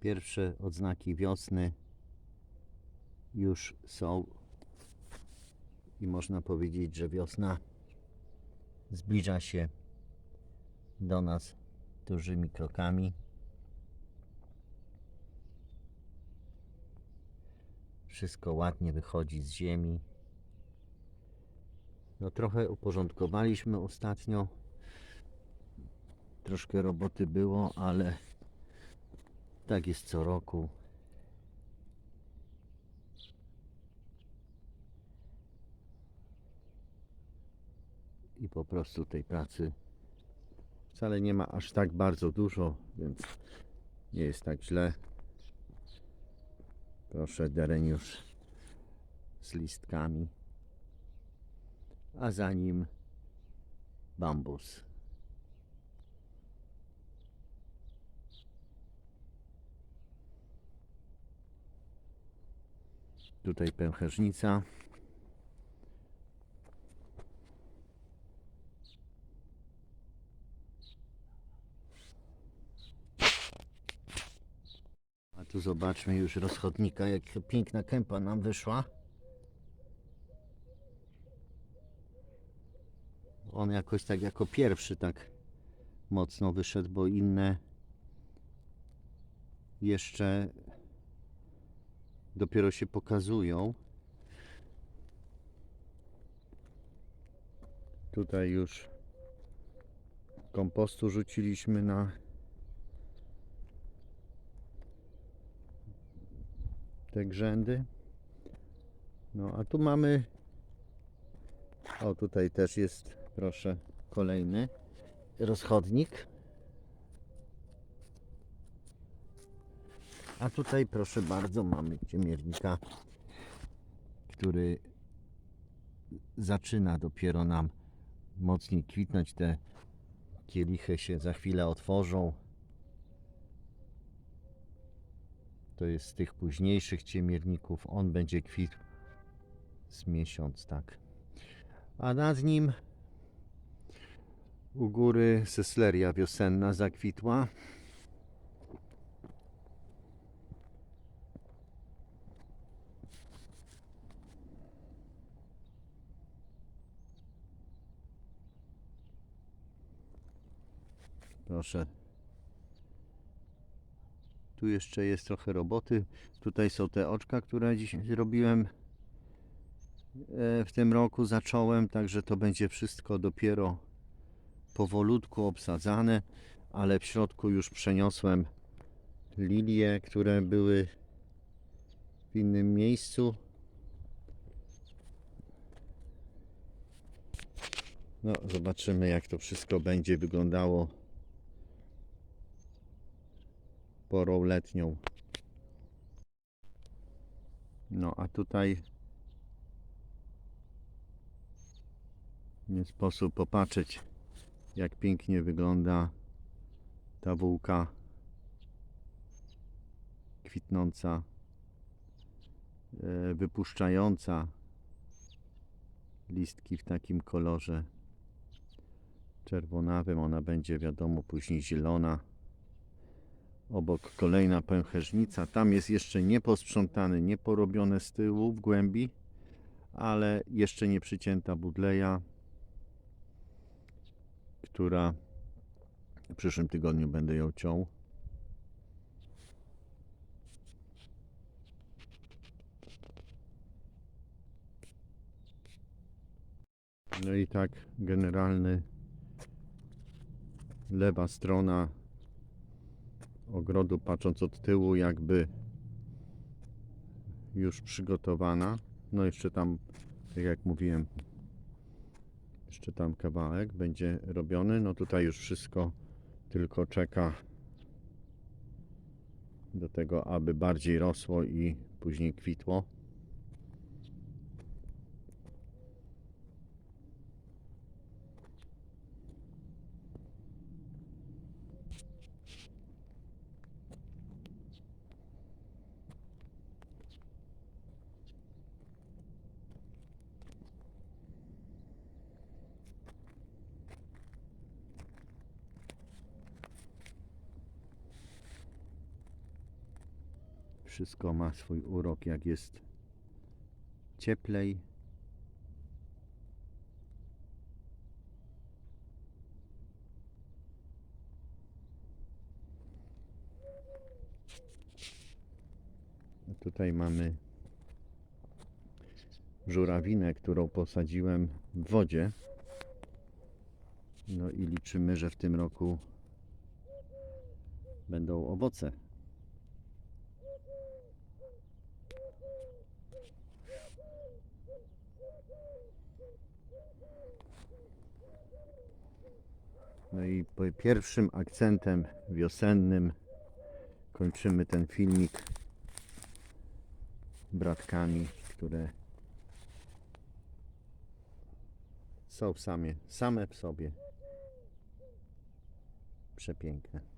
Pierwsze odznaki wiosny już są i można powiedzieć, że wiosna zbliża się do nas dużymi krokami. Wszystko ładnie wychodzi z ziemi. No trochę uporządkowaliśmy ostatnio. Troszkę roboty było, ale tak jest co roku. I po prostu tej pracy wcale nie ma aż tak bardzo dużo, więc nie jest tak źle. Proszę, dereniusz z listkami, a za nim bambus. Tutaj pęcherzyca. A tu zobaczmy już rozchodnika, jak piękna kępa nam wyszła. On jakoś tak jako pierwszy tak mocno wyszedł, bo inne jeszcze dopiero się pokazują. Tutaj już kompostu rzuciliśmy na te grzędy. No a tu mamy o tutaj też jest proszę kolejny rozchodnik. A tutaj proszę bardzo mamy ciemiernika, który zaczyna dopiero nam mocniej kwitnąć. Te kielichy się za chwilę otworzą. To jest z tych późniejszych ciemierników. On będzie kwitł z miesiąc, tak. A nad nim u góry sesleria wiosenna zakwitła. Proszę. Tu jeszcze jest trochę roboty. Tutaj są te oczka, które dziś zrobiłem e, w tym roku. Zacząłem, także to będzie wszystko dopiero powolutku obsadzane, ale w środku już przeniosłem lilie, które były w innym miejscu. No, zobaczymy jak to wszystko będzie wyglądało porą letnią. No a tutaj nie sposób popatrzeć jak pięknie wygląda ta wółka kwitnąca, e, wypuszczająca listki w takim kolorze czerwonawym. Ona będzie wiadomo później zielona. Obok kolejna pęcherzyca. Tam jest jeszcze nieposprzątany, nieporobione z tyłu w głębi, ale jeszcze nie przycięta budleja, która w przyszłym tygodniu będę ją ciął. No i tak generalny lewa strona ogrodu patrząc od tyłu jakby już przygotowana. No jeszcze tam, tak jak mówiłem, jeszcze tam kawałek będzie robiony. No tutaj już wszystko tylko czeka do tego, aby bardziej rosło i później kwitło. Wszystko ma swój urok, jak jest cieplej. Tutaj mamy żurawinę, którą posadziłem w wodzie. No i liczymy, że w tym roku będą owoce. No i pierwszym akcentem wiosennym kończymy ten filmik bratkami, które są same, same w sobie przepiękne.